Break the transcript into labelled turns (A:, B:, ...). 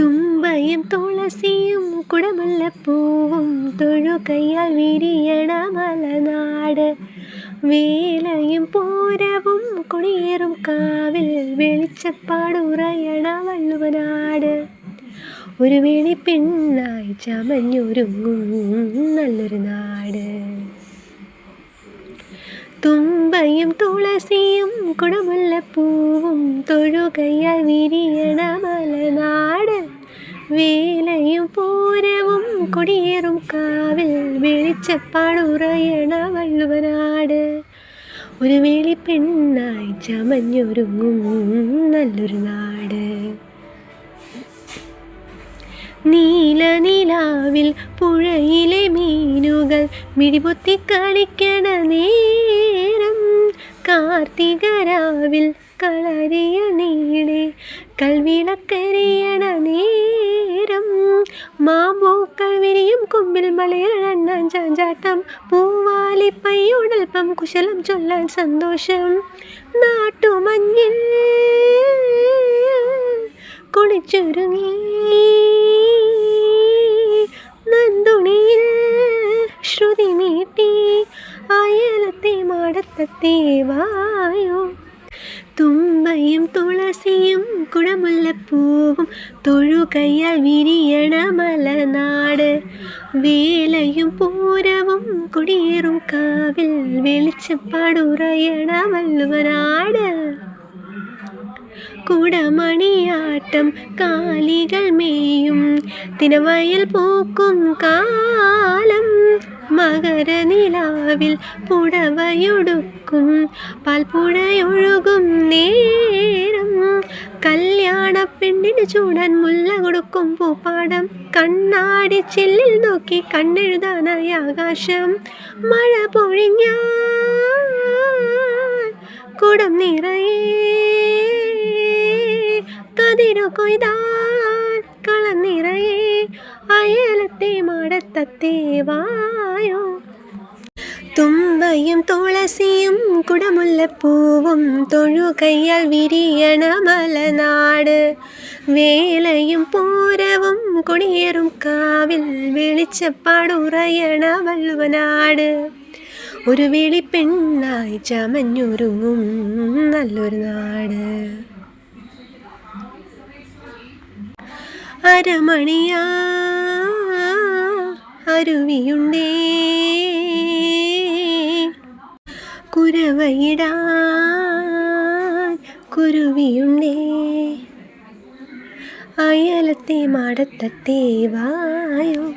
A: തുമ്പയും തുളസിയും കുടമുല്ലപ്പൂവും തൊഴുകയ്യാൽ വിരിയണ മലനാട്. വേലയും പൂരവും കുടിയേറും കാവിൽ വെളിച്ചപ്പാടുറയണ വള്ളുവനാട്. ഒരു വേണി പെണ്ണായി ചമഞ്ഞൊരുങ്ങും നല്ലൊരു നാട്. തുമ്പയും തുളസിയും കുടമുല്ലപ്പൂവും തൊഴുകയ വിരിയണ വേലയും പൂരവും കൊടിയേറും കാവിൽ വെളിച്ചപ്പാടുറയണ വള്ളുവനാട് ഒരു വേളി പെണ്ണായി ചമഞ്ഞൊരുങ്ങും നല്ലൊരു നാട്. നീല നിലാവിൽ പുഴയിലെ മീനുകൾ മിഴിപൊത്തി കളിക്കണ നേരം കാർത്തികരാവിൽ കളരിയ നീളെ കൽവിളക്കരിയണ നേരം മാമ്പൂക്കൾ വിരിയും കൊമ്പിൽ എണ്ണാൻ ചാഞ്ചാട്ടം. പൂവാലിപ്പയ്യോടൽപ്പം കുശലം ചൊല്ലാൻ സന്തോഷം. നാട്ടുമഞ്ഞിൽ കുളിച്ചൊരുങ്ങി. നന്ദുണിയിൽ ശ്രുതി നീട്ടി. അയലത്തെ മാടത്തത്തെ വായോ. തുമ്പയും തുളസിയും കുടമുല്ലപ്പൂവും തൊഴുകയാൽ വിരിയണ മലനാട്. വേലയും പൂരവും കുടിയേറും കാവിൽ വെളിച്ചപ്പാടുറയണ വള്ളുവനാട് കുടമണിയാട്ടം കാലികൾ മേയും തിനവയൽ പൂക്കും കാലം മകരനിലാവിൽ പുടവയൊടുക്കും. പാൽപ്പുഴയൊഴുകും നേരം. കല്യാണ പെണ്ണിന് ചൂടാൻ മുല്ല കൊടുക്കും പൂപ്പാടം. കണ്ണാടി ചെല്ലിൽ നോക്കി കണ്ണെഴുതാനായി ആകാശം. മഴ പൊഴിഞ്ഞ കുടം നിറയെ കതിരൊക്കൊയ്താൻ കളം നിറയെ. അയലത്തെ മാടത്തത്തെ വായോ തുമ്പയും തുളസിയും കുടമുല്ലപ്പൂവും തൊഴുകയ്യാൽ വിരിയണ മലനാട്. വേലയും പൂരവും കൊടിയേറും കാവിൽ വെളിച്ചപ്പാടുറയണ വള്ളുവനാട്. ഒരു വിളി പെണ്ണായി ചമഞ്ഞൊരുങ്ങും നല്ലൊരു നാട്. അരമണിയാ അരുവിയുണ്ടേ കുരവയിടാൻ കുരുവിയുണ്ടേ. അയലത്തെ മാടത്തത്തെ വായോ.